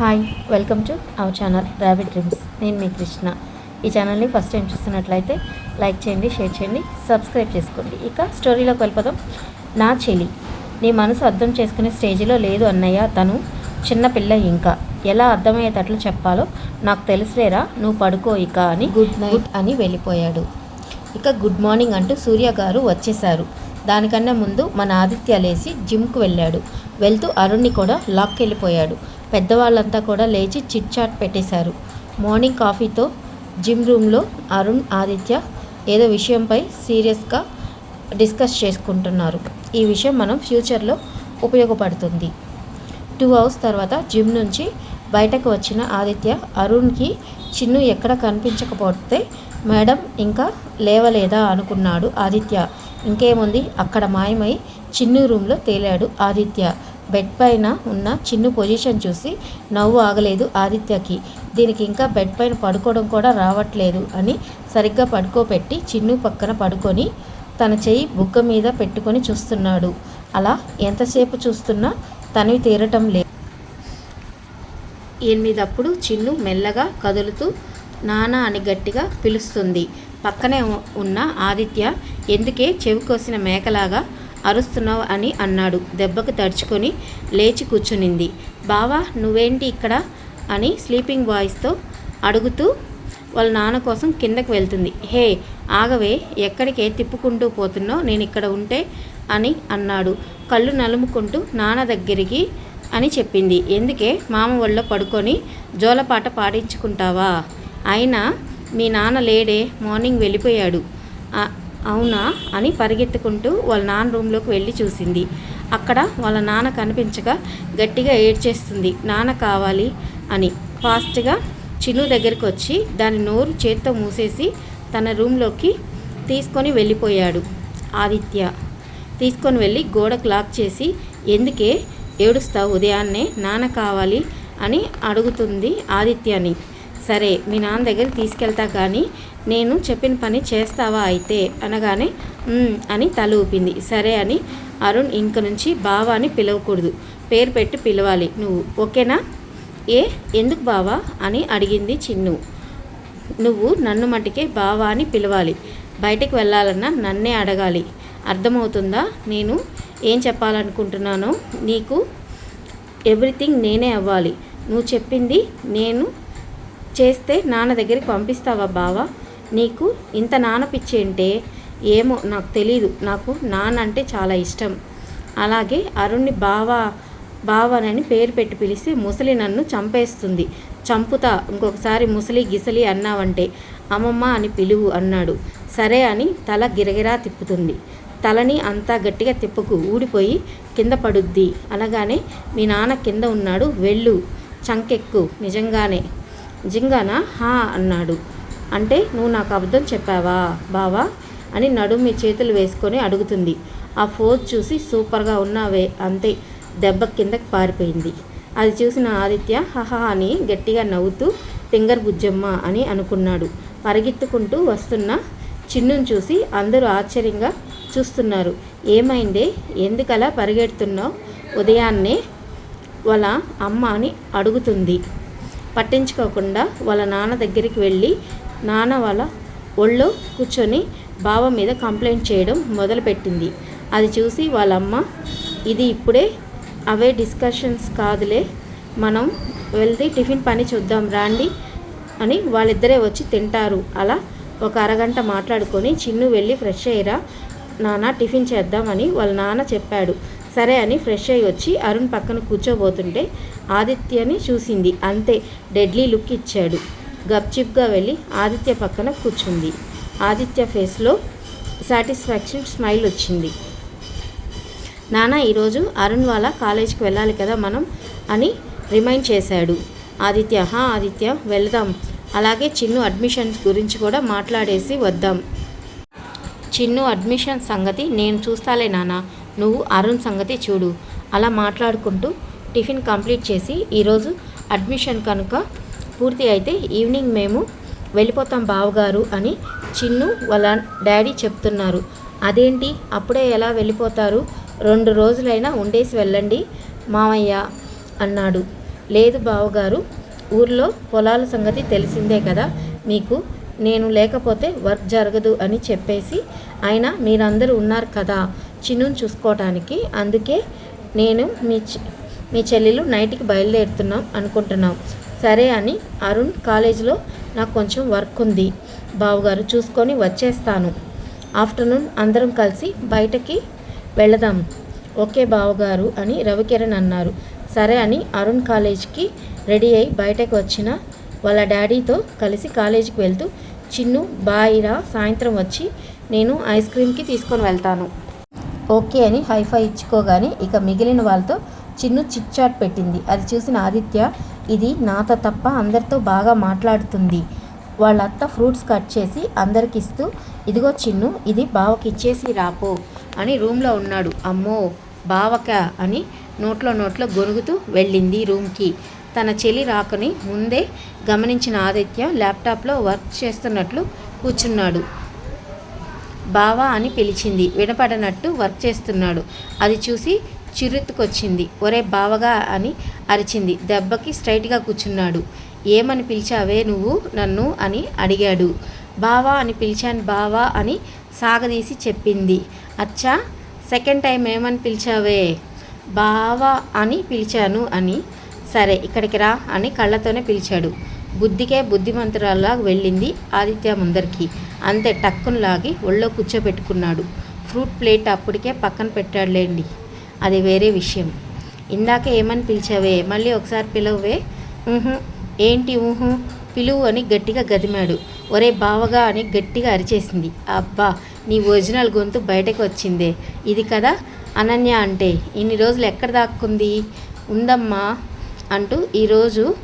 Hi welcome to our channel rabbit dreams నేను మీ కృష్ణ. ఈ ఛానల్ని ఫస్ట్ టైం చూస్తున్నట్లయితే లైక్ చేయండి షేర్ చేయండి సబ్స్క్రైబ్ చేసుకోండి. ఇక స్టోరీలోకి వెళ్ళిపోదాం. నా చెలి నీ మనసు అర్థం చేసుకునే స్టేజ్లో లేదు అన్నయ్య తను చిన్న పిల్ల ఇంకా. ఎలా అర్థమయ్యేటట్లు చెప్పాలో నాకు తెలుసులేరా నువ్వు పడుకో ఇక అని గుడ్ నైట్ అని వెళ్ళిపోయాడు. ఇక గుడ్ మార్నింగ్ అంటూ సూర్య గారు వచ్చేశారు. దానికన్నా ముందు మన ఆదిత్య లేచి జిమ్కు వెళ్ళాడు. వెళ్తూ అరుణ్ని కూడా లాక్కెళ్ళిపోయాడు పెద్దవాళ్ళంతా కూడా లేచి చిట్ చాట్ పెట్టేశారు. మార్నింగ్ కాఫీతో జిమ్ రూమ్లో అరుణ్ ఆదిత్య ఏదో విషయంపై సీరియస్గా డిస్కస్ చేసుకుంటున్నారు. ఈ విషయం మనం ఫ్యూచర్లో ఉపయోగపడుతుంది. టూ అవర్స్ తర్వాత జిమ్ నుంచి బయటకు వచ్చిన ఆదిత్య అరుణ్కి చిన్ను ఎక్కడ కనిపించకపోతే మేడం ఇంకా లేవలేదా అనుకున్నాడు ఆదిత్య. ఇంకేముంది? అక్కడ మాయమై చిన్ను రూమ్లో తేలాడు ఆదిత్య. బెడ్ పైన ఉన్న చిన్ను పొజిషన్ చూసి నవ్వు ఆగలేదు ఆదిత్యకి. దీనికి ఇంకా బెడ్ పైన పడుకోవడం కూడా రావట్లేదు అని సరిగ్గా పడుకోబెట్టి చిన్ను పక్కన పడుకొని తన చెయ్యి బుగ్గ మీద పెట్టుకొని చూస్తున్నాడు. అలా ఎంతసేపు చూస్తున్నా తనవి తీరటం లేదు ఎనిమిదప్పుడు చిన్ను మెల్లగా కదులుతూ నానా అని గట్టిగా పిలుస్తుంది. పక్కనే ఉన్న ఆదిత్య ఎందుకే చెవి కోసిన మేకలాగా అరుస్తున్నావు అని అన్నాడు. దెబ్బకు తడుచుకొని లేచి కూర్చునింది. బావా నువ్వేంటి ఇక్కడ? అని స్లీపింగ్ బాయ్స్తో అడుగుతూ వాళ్ళ నాన్న కోసం కిందకు వెళ్తుంది. హే ఆగవే ఎక్కడికే తిప్పుకుంటూ పోతున్నావు? నేను ఇక్కడ ఉంటే? అని అన్నాడు. కళ్ళు నలుముకుంటూ నాన్న దగ్గరికి అని చెప్పింది. ఎందుకే? మామ ఒళ్ళో పడుకొని జోలపాట పాడించుకుంటావా? అయినా మీ నాన్న లేడే మార్నింగ్ వెళ్ళిపోయాడు. అవునా అని పరిగెత్తుకుంటూ వాళ్ళ నాన్న రూమ్లోకి వెళ్ళి చూసింది. అక్కడ వాళ్ళ నాన్న కనిపించగా గట్టిగా ఏడ్చేస్తుంది. నాన్న కావాలి అని. ఫాస్ట్గా చిన్ను దగ్గరికి వచ్చి దాని నోరు చేత్తో మూసేసి తన రూమ్లోకి తీసుకొని వెళ్ళిపోయాడు. ఆదిత్య తీసుకొని వెళ్ళి గోడ క్లాక్ చేసి ఎందుకే ఏడుస్తావు ఉదయాన్నే? నాన్న కావాలి అని అడుగుతుంది ఆదిత్యని. సరే మీ నాన్న దగ్గరికి తీసుకెళ్తా కానీ నేను చెప్పిన పని చేస్తావా అయితే? అనగానే అని తల ఊపింది. సరే అని అరుణ్ ఇంక నుంచి బావా అని పిలవకూడదు. పేరు పెట్టి పిలవాలి. నువ్వు ఓకేనా? ఏ? ఎందుకు బావా? అని అడిగింది చిన్ను. నువ్వు నన్ను మటుకే బావా అని పిలవాలి. బయటికి వెళ్ళాలన్నా నన్నే అడగాలి. అర్థమవుతుందా? నేను ఏం చెప్పాలనుకుంటున్నానో? నీకు ఎవ్రీథింగ్ నేనే అవ్వాలి. నువ్వు చెప్పింది నేను చేస్తే నాన్న దగ్గరికి పంపిస్తావా బావా? నీకు ఇంత నాన్న పిచ్చి అంటే ఏమో నాకు తెలీదు. నాకు నాన్న అంటే చాలా ఇష్టం. అలాగే అరుణ్ని బావా బావనని పేరు పెట్టి పిలిస్తే ముసలి నన్ను చంపేస్తుంది. చంపుతా ఇంకొకసారి ముసలి గిసలి అన్నావంటే అమ్మమ్మ అని పిలువు అన్నాడు. సరే అని తల గిరగిరా తిప్పుతుంది. తలని అంతా గట్టిగా తిప్పకు ఊడిపోయి కింద పడుద్ది. అనగానే మీ నాన్న కింద ఉన్నాడు. వెళ్ళు చంకెక్కు నిజంగానే. జింగానా? హా అన్నాడు. అంటే నువ్వు నాకు అబద్ధం చెప్పావా బావా? అని నడుము మీ చేతులు వేసుకొని అడుగుతుంది. ఆ ఫోజ్ చూసి సూపర్గా ఉన్నావే అంతే దెబ్బ కిందకి పారిపోయింది. అది చూసిన ఆదిత్య హహా అని గట్టిగా నవ్వుతూ తింగర్ బుజ్జమ్మ అని అనుకున్నాడు. పరిగెత్తుకుంటూ వస్తున్న చిన్నును చూసి అందరూ ఆశ్చర్యంగా చూస్తున్నారు. ఏమైందే? ఎందుకలా పరిగెడుతున్నావు? ఉదయాన్నే వాళ్ళ అమ్మ అని అడుగుతుంది. పట్టించుకోకుండా వాళ్ళ నాన్న దగ్గరికి వెళ్ళి నాన్న వాళ్ళ ఒళ్ళో కూర్చొని బావ మీద కంప్లైంట్ చేయడం మొదలుపెట్టింది. అది చూసి వాళ్ళ అమ్మ ఇది ఇప్పుడే అవే డిస్కషన్స్ కాదులే. మనం వెళ్తే టిఫిన్ పని చూద్దాం రాండి అని వాళ్ళిద్దరే వచ్చి తింటారు. అలా ఒక అరగంట మాట్లాడుకొని చిన్ను వెళ్ళి ఫ్రెష్ అయ్యిరా నాన్న టిఫిన్ చేద్దామని వాళ్ళ నాన్న చెప్పాడు. సరే అని ఫ్రెష్ అయ్యి వచ్చి అరుణ్ పక్కన కూర్చోబోతుంటే ఆదిత్యని చూసింది. అంతే డెడ్లీ లుక్ ఇచ్చాడు. గప్చిప్గా వెళ్ళి ఆదిత్య పక్కన కూర్చుంది. ఆదిత్య ఫేస్లో సాటిస్ఫాక్షన్ స్మైల్ వచ్చింది. నాన్న ఈరోజు అరుణ్ వాళ్ళ కాలేజీకి వెళ్ళాలి కదా మనం అని రిమైండ్ చేశాడు. ఆదిత్య హా ఆదిత్య వెళ్దాం. అలాగే చిన్ను అడ్మిషన్స్ గురించి కూడా మాట్లాడేసి వద్దాం. చిన్ను అడ్మిషన్ సంగతి నేను చూస్తాలే నాన్న నువ్వు అరుణ్ సంగతి చూడు అలా మాట్లాడుకుంటూ టిఫిన్ కంప్లీట్ చేసి ఈరోజు అడ్మిషన్ కనుక పూర్తి అయితే ఈవినింగ్ మేము వెళ్ళిపోతాం బావగారు అని చిన్ను వాళ్ళ డాడీ చెప్తున్నారు. అదేంటి? అప్పుడే ఎలా వెళ్ళిపోతారు? రెండు రోజులైనా ఉండేసి వెళ్ళండి మామయ్య అన్నాడు. లేదు బావగారు ఊర్లో పొలాల సంగతి తెలిసిందే కదా మీకు నేను లేకపోతే వర్క్ జరగదు అని చెప్పేసి ఆయన మీరందరూ ఉన్నారు కదా చిన్నును చూసుకోవటానికి అందుకే నేను మీ చె- మీ చెల్లెలు నైట్కి బయలుదేరుతున్నాం అనుకుంటున్నాం. సరే అని అరుణ్ కాలేజీలో నాకు కొంచెం వర్క్ ఉంది. బావగారు చూసుకొని వచ్చేస్తాను. ఆఫ్టర్నూన్ అందరం కలిసి బయటకి వెళదాం. ఓకే బావగారు అని రవికిరణ్ అన్నారు. సరే అని అరుణ్ కాలేజ్కి రెడీ అయి బయటకు వచ్చిన వాళ్ళ డాడీతో కలిసి కాలేజీకి వెళ్తూ చిన్ను బాయిరా సాయంత్రం వచ్చి నేను ఐస్ క్రీమ్కి తీసుకొని వెళ్తాను. ఓకే అని హైఫై ఇచ్చుకోగానే ఇక మిగిలిన వాళ్ళతో చిన్ను చిట్ చాట్ పెట్టింది. అది చూసిన ఆదిత్య ఇది నాతో తప్ప అందరితో బాగా మాట్లాడుతుంది. వాళ్ళ అత్త ఫ్రూట్స్ కట్ చేసి అందరికి ఇస్తూ ఇదిగో చిన్ను ఇది బావకి ఇచ్చేసి రాపో అని రూమ్లో ఉన్నాడు. అమ్మో బావక అని నోట్లో నోట్లో గొనుగుతూ వెళ్ళింది రూమ్కి. తన చెలి రాకని ముందే గమనించిన ఆదిత్య ల్యాప్టాప్లో వర్క్ చేస్తున్నట్లు కూర్చున్నాడు. బావా అని పిలిచింది. వినపడనట్టు వర్క్ చేస్తున్నాడు. అది చూసి చిరుత్తుకొచ్చింది ఒరే బావగా అని అరిచింది. దెబ్బకి స్ట్రైట్గా కూర్చున్నాడు. ఏమని పిలిచావే నువ్వు నన్ను అని అడిగాడు. బావా అని పిలిచాను బావా అని సాగదీసి చెప్పింది. అచ్చా సెకండ్ టైం ఏమని పిలిచావే? బావా అని పిలిచాను అని సరే ఇక్కడికి రా అని కళ్ళతోనే పిలిచాడు. బుద్ధికే బుద్ధిమంతురాల్లా వెళ్ళింది ఆదిత్య ముందరికి. అంతే టక్కును లాగి ఒళ్ళో కూర్చోబెట్టుకున్నాడు. ఫ్రూట్ ప్లేట్ అప్పటికే పక్కన పెట్టాడులేండి. అది వేరే విషయం. ఇందాక ఏమని పిలిచావే? మళ్ళీ ఒకసారి పిలవవే? ఊహు. ఏంటి ఊహు? పిలువు అని గట్టిగా గదిమాడు ఒరే బావగా అని గట్టిగా అరిచేసింది. అబ్బా నీ ఒరిజినల్ గొంతు బయటకు వచ్చిందే. ఇది కదా అనన్య అంటే. ఇన్ని రోజులు ఎక్కడ దాక్కుంది? ఉందమ్మా అంటూ ఈరోజు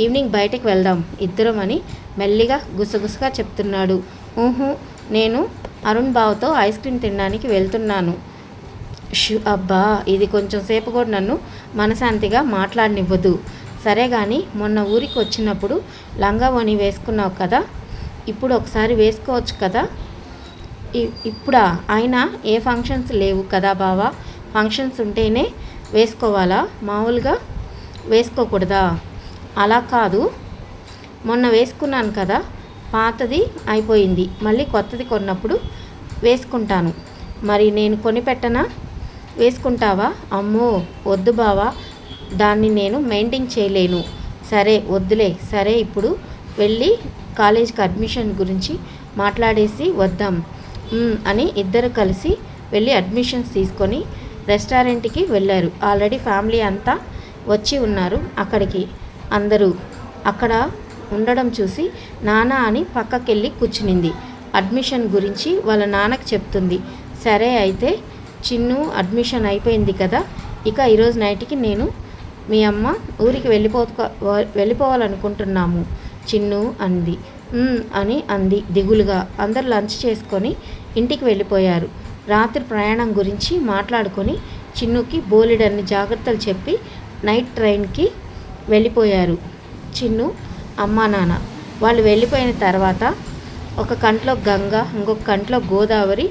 ఈవినింగ్ బయటకు వెళ్దాం ఇద్దరం అని మెల్లిగా గుసగుసగా చెప్తున్నాడు. ఊహు. నేను అరుణ్ బావతో ఐస్ క్రీమ్ తినడానికి వెళ్తున్నాను. షూ అబ్బా ఇది కొంచెం సేపు కూడా నన్ను మనశాంతిగా మాట్లాడనివ్వదు. సరే కానీ మొన్న ఊరికి వచ్చినప్పుడు లంగా వణి వేసుకున్నావు కదా? ఇప్పుడు ఒకసారి వేసుకోవచ్చు కదా? ఇ- ఇప్పుడా? అయినా ఏ ఫంక్షన్స్ లేవు కదా బావా? ఫంక్షన్స్ ఉంటేనే వేసుకోవాలా? మామూలుగా వేసుకోకూడదా? అలా కాదు. మొన్న వేసుకున్నాను కదా? పాతది అయిపోయింది. మళ్ళీ కొత్తది కొన్నప్పుడు వేసుకుంటాను. మరి నేను కొనిపెట్టనా వేసుకుంటావా? అమ్మో వద్దు బావా దాన్ని నేను మెయింటైన్ చేయలేను. సరే వద్దులే సరే ఇప్పుడు వెళ్ళి కాలేజ్కి అడ్మిషన్ గురించి మాట్లాడేసి వద్దాం. అని ఇద్దరు కలిసి వెళ్ళి అడ్మిషన్స్ తీసుకొని రెస్టారెంట్కి వెళ్ళారు. ఆల్రెడీ ఫ్యామిలీ అంతా వచ్చి ఉన్నారు అక్కడికి. అందరూ అక్కడ ఉండడం చూసి నాన్న అని పక్కకెళ్ళి కూర్చునింది. అడ్మిషన్ గురించి వాళ్ళ నాన్నకి చెప్తుంది. సరే అయితే చిన్ను అడ్మిషన్ అయిపోయింది కదా ఇక ఈరోజు నైట్కి నేను మీ అమ్మ ఊరికి వెళ్ళిపో వెళ్ళిపోవాలనుకుంటున్నాము చిన్ను అంది. అని అంది దిగులుగా. అందరు లంచ్ చేసుకొని ఇంటికి వెళ్ళిపోయారు. రాత్రి ప్రయాణం గురించి మాట్లాడుకొని చిన్నుకి బోలెడన్ని జాగ్రత్తలు చెప్పి నైట్ ట్రైన్కి వెళ్ళిపోయారు. చిన్ను అమ్మా నాన్న వాళ్ళు వెళ్ళిపోయిన తర్వాత ఒక కంట్లో గంగ ఇంకొక కంట్లో గోదావరి